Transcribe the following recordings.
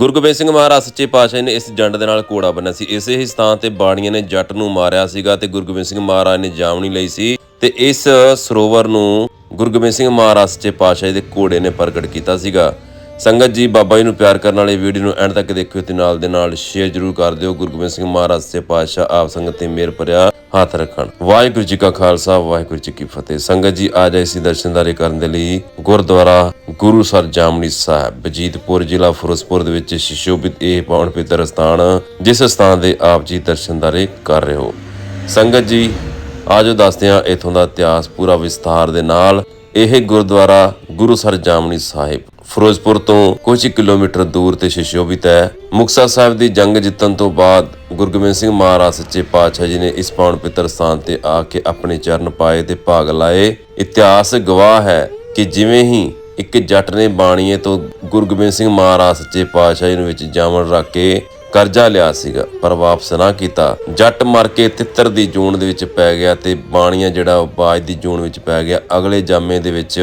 ਗੁਰੂ ਗੋਬਿੰਦ ਸਿੰਘ ਮਹਾਰਾਜ ਸੱਚੇ ਪਾਤਸ਼ਾਹ ਨੇ ਇਸ ਜੰਡ ਦੇ ਨਾਲ ਘੋੜਾ ਬੰਨਿਆ ਸੀ। ਇਸੇ ਹੀ ਸਥਾਨ ਤੇ ਬਾਣੀਆਂ ਨੇ ਜੱਟ ਨੂੰ ਮਾਰਿਆ ਸੀਗਾ ਤੇ ਗੁਰੂ ਗੋਬਿੰਦ ਸਿੰਘ ਮਹਾਰਾਜ ਨੇ ਜਾਮਣੀ ਲਈ ਸੀ ਤੇ ਇਸ ਸਰੋਵਰ ਨੂੰ ਗੁਰੂ ਗੋਬਿੰਦ ਸਿੰਘ ਮਹਾਰਾਜ ਸੱਚੇ ਪਾਤਸ਼ਾਹ ਦੇ ਘੋੜੇ ਨੇ ਪ੍ਰਗਟ ਕੀਤਾ ਸੀਗਾ। ਸੰਗਤ ਜੀ, ਬਾਬਾ ਜੀ ਨੂੰ ਪਿਆਰ ਕਰਨ ਵਾਲੇ ਵੀਡੀਓ ਨੂੰ ਐਂਡ ਤੱਕ ਦੇਖਿਓ ਤੇ ਨਾਲ ਦੇ ਨਾਲ ਸ਼ੇਅਰ ਜ਼ਰੂਰ ਕਰ ਦਿਓ। ਗੁਰੂ ਗੋਬਿੰਦ ਸਿੰਘ ਮਹਾਰਾਜ, ਸੱਚੇ ਪਾਤਸ਼ਾਹ, ਆਪ ਸੰਗਤ ਤੇ ਮਿਹਰ ਭਰਿਆ ਹੱਥ ਰੱਖਣ। ਵਾਹਿਗੁਰੂ ਜੀ ਕਾ ਖਾਲਸਾ, ਵਾਹਿਗੁਰੂ ਜੀ ਕੀ ਫਤਿਹ। ਸੰਗਤ ਜੀ ਅੱਜ ਅਸੀਂ ਦਰਸ਼ਨਦਾਰੀ ਕਰਨ ਦੇ ਲਈ ਗੁਰਦੁਆਰਾ ਗੁਰੂ ਸਰ ਜਾਮਣੀ ਸਾਹਿਬ ਬਜੀਤਪੁਰ ਜ਼ਿਲ੍ਹਾ ਫਿਰੋਜ਼ਪੁਰ ਦੇ ਵਿੱਚ ਸ਼ਿਸ਼ੋਭਿਤ ਇਹ ਪਾਵਨ ਪਵਿੱਤਰ ਸਥਾਨ, ਜਿਸ ਸਥਾਨ ਦੇ ਆਪ ਜੀ ਦਰਸ਼ਨਦਾਰੀ ਕਰ ਰਹੇ ਹੋ। ਸੰਗਤ ਜੀ, ਆਜੋ ਦੱਸਦੇ ਹਾਂ ਇਥੋਂ ਦਾ ਇਤਿਹਾਸ ਪੂਰਾ ਵਿਸਥਾਰ ਦੇ ਨਾਲ। ਇਹ ਗੁਰਦੁਆਰਾ ਗੁਰੂ ਸਰ ਜਾਮਣੀ ਸਾਹਿਬ ਫਿਰੋਜ਼ਪੁਰ ਤੋਂ ਕੁਝ ਕਿਲੋਮੀਟਰ ਦੂਰ ਤੇ ਸ਼ਿਸ਼ੋਭਿਤ ਹੈ ਮੁਕਤਸਰ ਸਾਹਿਬ ਦੀ ਜੰਗ ਜਿੱਤਣ ਤੋਂ ਬਾਅਦ ਗੁਰੂ ਗੋਬਿੰਦ ਸਿੰਘ ਮਹਾਰਾਜ ਸੱਚੇ ਪਾਤਸ਼ਾਹ ਜੀ ਨੇ ਇਸ ਪਾਵਨ ਪਿੱਤਰ ਸਥਾਨ ਤੇ ਆ ਕੇ ਆਪਣੇ ਚਰਨ ਪਾਏ ਤੇ ਭਾਗ ਲਾਏ। ਇਤਿਹਾਸ ਗਵਾਹ ਹੈ ਕਿ ਜਿਵੇਂ ਹੀ ਇੱਕ ਜੱਟ ਨੇ ਬਾਣੀਏ ਤੋਂ ਗੁਰੂ ਗੋਬਿੰਦ ਸਿੰਘ ਮਹਾਰਾਜ ਸੱਚੇ ਪਾਤਸ਼ਾਹ ਜੀ ਨੂੰ ਵਿੱਚ ਜਾਮਣ ਰੱਖ ਕੇ ਕਰਜ਼ਾ ਲਿਆ ਸੀਗਾ, ਪਰ ਵਾਪਸ ਨਾ ਕੀਤਾ। ਜੱਟ ਮਰ ਕੇ ਤਿੱਤਰ ਦੀ ਜੂਨ ਦੇ ਵਿੱਚ ਪੈ ਗਿਆ ਤੇ ਬਾਣੀਆਂ ਜਿਹੜਾ ਉਹ ਬਾਜ ਦੀ ਜੂਨ ਵਿੱਚ ਪੈ ਗਿਆ। ਅਗਲੇ ਜਾਮੇ ਦੇ ਵਿੱਚ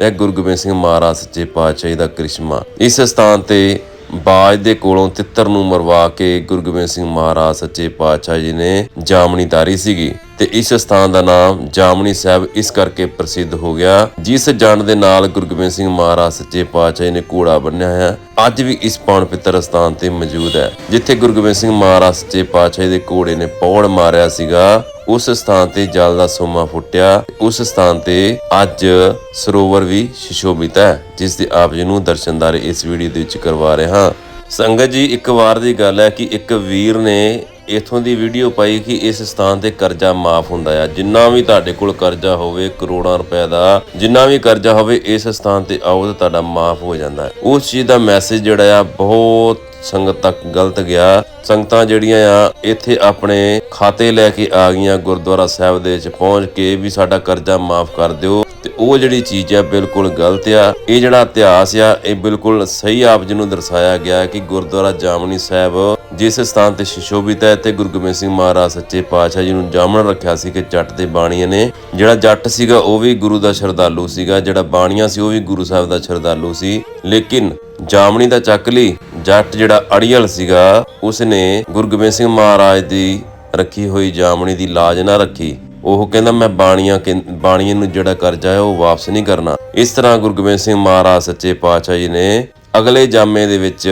ਇਹ ਗੁਰੂ ਗੋਬਿੰਦ ਸਿੰਘ ਮਹਾਰਾਜ ਸੱਚੇ ਪਾਤਸ਼ਾਹ ਜੀ ਦਾ ਕ੍ਰਿਸ਼ਮਾ। ਇਸ ਸਥਾਨ ਤੇ ਬਾਜ ਦੇ ਕੋਲੋਂ ਤਿੱਤਰ ਨੂੰ ਮਰਵਾ ਕੇ ਗੁਰੂ ਗੋਬਿੰਦ ਸਿੰਘ ਮਹਾਰਾਜ ਸੱਚੇ ਪਾਤਸ਼ਾਹ ਜੀ ਨੇ ਜਾਮਣੀ ਤਾਰੀ ਸੀਗੀ। ਤੇ ਇਸ ਸਥਾਨ ਦਾ ਨਾਮ ਜਾਮਣੀ ਸਾਹਿਬ ਇਸ ਕਰਕੇ ਪ੍ਰਸਿੱਧ ਹੋ ਗਿਆ, ਜਿਸ ਜੰਡ ਦੇ ਨਾਲ ਗੁਰੂ ਗੋਬਿੰਦ ਸਿੰਘ ਮਹਾਰਾਜ ਸੱਚੇ ਪਾਤਸ਼ਾਹ ਨੇ ਘੋੜਾ ਬੰਨਿਆ ਹੈ ਅੱਜ ਵੀ ਇਸ ਪਾਵਨ ਪਿੱਤਰ ਸਥਾਨ ਤੇ ਮੌਜੂਦ ਹੈ, ਜਿੱਥੇ ਗੁਰੂ ਗੋਬਿੰਦ ਸਿੰਘ ਮਹਾਰਾਜ ਸੱਚੇ ਪਾਤਸ਼ਾਹ ਦੇ ਘੋੜੇ ਨੇ ਪੌੜ ਮਾਰਿਆ ਸੀਗਾ, ਉਸ ਸਥਾਨ ਤੇ ਜਲ ਦਾ ਸੋਮਾ ਫੁੱਟਿਆ, ਉਸ ਸਥਾਨ ਤੇ ਅੱਜ ਸਰੋਵਰ ਵੀ ਸ਼ਿਸ਼ੋਭਿਤ ਹੈ, ਜਿਸ ਦੇ ਆਪ ਜੀ ਨੂੰ ਦਰਸ਼ਨਦਾਰ ਇਸ ਵੀਡੀਓ ਦੇ ਵਿੱਚ ਕਰਵਾ ਰਹੇ ਹਾਂ। ਸੰਗਤ ਜੀ, ਇੱਕ ਵਾਰ ਦੀ ਗੱਲ ਹੈ ਕਿ ਇੱਕ ਵੀਰ ਨੇ ਇਥੋਂ ਦੀ ਵੀਡੀਓ ਪਾਈ ਕਿ ਇਸ ਸਥਾਨ ਤੇ ਕਰਜ਼ਾ ਮਾਫ ਹੁੰਦਾ ਆ। ਜਿੰਨਾ ਵੀ ਤੁਹਾਡੇ ਕੋਲ ਕਰਜ਼ਾ ਹੋਵੇ, ਕਰੋੜਾਂ ਰੁਪਏ ਦਾ, ਜਿੰਨਾ ਵੀ ਕਰਜ਼ਾ ਹੋਵੇ, ਇਸ ਸਥਾਨ ਤੇ ਆਓ ਤਾਂ ਤੁਹਾਡਾ ਮਾਫ ਹੋ ਜਾਂਦਾ। ਉਸ ਚੀਜ਼ ਦਾ ਮੈਸੇਜ ਜਿਹੜਾ ਆ, ਬਹੁਤ ਸੰਗਤ ਤੱਕ ਗਲਤ ਗਿਆ। ਸੰਗਤਾਂ ਜਿਹੜੀਆਂ ਆ, ਇੱਥੇ ਆਪਣੇ ਖਾਤੇ ਲੈ ਕੇ ਆ ਗਈਆਂ ਗੁਰਦੁਆਰਾ ਸਾਹਿਬ ਦੇ ਵਿੱਚ ਪਹੁੰਚ ਕੇ ਵੀ ਸਾਡਾ ਕਰਜ਼ਾ ਮਾਫ ਕਰ ਦਿਓ। ਤੇ ਉਹ ਜਿਹੜੀ ਚੀਜ਼ ਆ, ਬਿਲਕੁਲ ਗਲਤ ਆ। ਇਹ ਜਿਹੜਾ ਇਤਿਹਾਸ ਆ, ਇਹ ਬਿਲਕੁਲ ਸਹੀ ਆਪ ਜੀ ਨੂੰ ਦਰਸਾਇਆ ਗਿਆ ਕਿ ਗੁਰਦੁਆਰਾ ਜਾਮਣੀ ਸਾਹਿਬ ਜਿਸ ਸਥਾਨ ਤੇ ਸ਼ਿਸ਼ੋਭਿਤ ਹੈ ਤੇ ਗੁਰੂ ਗੋਬਿੰਦ ਸਿੰਘ ਮਹਾਰਾਜ ਸੱਚੇ ਪਾਤਸ਼ਾਹ ਜੀ ਨੂੰ ਜਾਮਣ ਰੱਖਿਆ ਸੀ ਕਿ ਜੱਟ ਦੇ ਬਾਣੀਆਂ ਨੇ। ਜਿਹੜਾ ਜੱਟ ਸੀਗਾ, ਉਹ ਵੀ ਗੁਰੂ ਦਾ ਸ਼ਰਧਾਲੂ ਸੀਗਾ। ਜਿਹੜਾ ਬਾਣੀਆਂ ਸੀ, ਉਹ ਵੀ ਗੁਰੂ ਸਾਹਿਬ ਦਾ ਸ਼ਰਧਾਲੂ ਸੀ। ਲੇਕਿਨ ਜਾਮਣੀ ਦਾ ਚੱਕ ਲਈ ਜੱਟ ਜਿਹੜਾ ਅੜੀਅਲ ਸੀਗਾ, ਉਸਨੇ ਗੁਰੂ ਗੋਬਿੰਦ ਸਿੰਘ ਮਹਾਰਾਜ ਦੀ ਰੱਖੀ ਹੋਈ ਜਾਮਣੀ ਦੀ ਲਾਜ ਨਾ ਰੱਖੀ। ਉਹ ਕਹਿੰਦਾ, ਮੈਂ ਬਾਣੀਆਂ ਕਹਿੰ- ਬਾਣੀਆਂ ਨੂੰ ਜਿਹੜਾ ਕਰਜ਼ਾ ਹੈ, ਉਹ ਵਾਪਸ ਨਹੀਂ ਕਰਨਾ। ਇਸ ਤਰ੍ਹਾਂ ਗੁਰੂ ਗੋਬਿੰਦ ਸਿੰਘ ਮਹਾਰਾਜ ਸੱਚੇ ਪਾਤਸ਼ਾਹ ਜੀ ਨੇ ਅਗਲੇ ਜਾਮੇ ਦੇ ਵਿੱਚ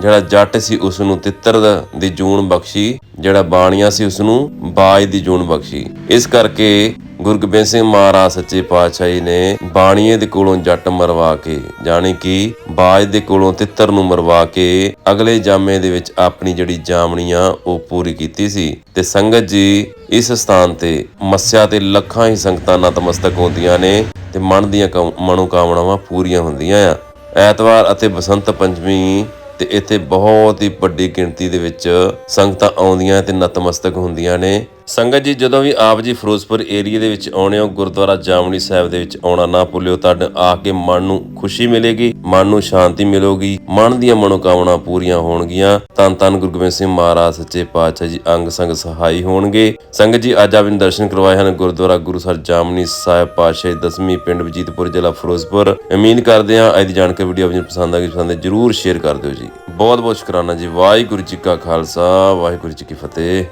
ਜਿਹੜਾ ਜੱਟ ਸੀ ਉਸ ਨੂੰ ਤਿੱਤਰ ਦੀ ਜੂਨ ਬਖਸ਼ੀ, ਜਿਹੜਾ ਬਾਣੀਆਂ ਸੀ ਉਸ ਨੂੰ ਬਾਜ ਦੀ ਜੂਨ ਬਖਸ਼ੀ। ਇਸ ਕਰਕੇ ਗੁਰੂ ਗੋਬਿੰਦ ਸਿੰਘ ਮਹਾਰਾਜ ਸੱਚੇ ਪਾਤਸ਼ਾਹ ਜੀ ਨੇ ਬਾਣੀਏ ਦੇ ਕੋਲੋਂ ਜੱਟ ਮਰਵਾ ਕੇ ਜਾਣੀ ਕਿ ਬਾਜ ਦੇ ਕੋਲੋਂ ਤਿੱਤਰ ਨੂੰ ਮਰਵਾ ਕੇ ਅਗਲੇ ਜਾਮੇ ਦੇ ਵਿੱਚ ਆਪਣੀ ਜਿਹੜੀ ਜਾਮਣੀਆਂ ਉਹ ਪੂਰੀ ਕੀਤੀ ਸੀ। ਤੇ ਸੰਗਤ ਜੀ ਇਸ ਸਥਾਨ ਤੇ ਮੱਸਿਆ ਤੇ ਲੱਖਾਂ ਹੀ ਸੰਗਤਾਂ ਨਤਮਸਤਕ ਹੁੰਦੀਆਂ ਨੇ ਤੇ ਮਨ ਦੀਆਂ ਕਾਮ- ਮਨੋਕਾਮਨਾਵਾਂ ਪੂਰੀਆਂ ਹੁੰਦੀਆਂ ਆ। ਐਤਵਾਰ ਅਤੇ ਬਸੰਤ ਪੰਚਮੀ ਤੇ ਇੱਥੇ ਬਹੁਤ ਹੀ ਵੱਡੀ ਗਿਣਤੀ ਦੇ ਵਿੱਚ ਸੰਗਤਾਂ ਆਉਂਦੀਆਂ ਤੇ ਨਤਮਸਤਕ ਹੁੰਦੀਆਂ ਨੇ। ਸੰਗਤ ਜੀ, ਜਦੋਂ ਵੀ ਆਪ ਜੀ ਫਿਰੋਜ਼ਪੁਰ ਏਰੀਆ ਦੇ ਵਿੱਚ ਆਉਣੇ ਹੋ, ਗੁਰਦੁਆਰਾ ਜਾਮਣੀ ਸਾਹਿਬ ਦੇ ਵਿੱਚ ਆਉਣਾ ਨਾ ਭੁੱਲਿਓ, ਤੁਹਾਡੇ ਆ ਕੇ ਮਨ ਨੂੰ ਖੁਸ਼ੀ ਮਿਲੇਗੀ, ਮਨ ਨੂੰ ਸ਼ਾਂਤੀ ਮਿਲੇਗੀ, ਮਨ ਦੀਆਂ ਮਨੋਕਾਮਨਾ ਪੂਰੀਆਂ ਹੋਣਗੀਆਂ। ਤਨ ਤਨ ਗੁਰੂ ਗੋਬਿੰਦ ਸਿੰਘ ਮਹਾਰਾਜ, ਸੱਚੇ ਪਾਤਸ਼ਾਹ ਜੀ, ਅੰਗ ਸੰਗ ਸਹਾਈ ਹੋਣਗੇ। ਸੰਗਤ ਜੀ, ਅੱਜ ਆਪ ਦਰਸ਼ਨ ਕਰਵਾਏ ਹਨ, ਗੁਰਦੁਆਰਾ ਗੁਰੂ ਸਰ ਜਾਮਣੀ ਸਾਹਿਬ ਪਾਤਸ਼ਾਹ ਦਸਵੀਂ ਪਿੰਡ ਵਜੀਤਪੁਰ ਜ਼ਿਲ੍ਹਾ ਫਿਰੋਜ਼ਪੁਰ। ਉਮੀਦ ਕਰਦੇ ਹਾਂ, ਅੱਜ ਦੀ ਜਾਣਕਾਰੀ ਵੀਡੀਓ ਆਪਣੀ ਪਸੰਦ ਆ ਗਈ ਪਸੰਦ ਹੈ ਜਰੂਰ ਸ਼ੇਅਰ ਕਰ ਦਿਓ ਜੀ। ਬਹੁਤ ਬਹੁਤ ਸ਼ੁਕਰਾਨਾ ਜੀ, ਵਾਹਿਗੁਰੂ ਜੀ ਕਾ ਖਾਲਸਾ, ਵਾਹਿਗੁਰੂ ਜੀ ਕੀ ਫਤਿਹ।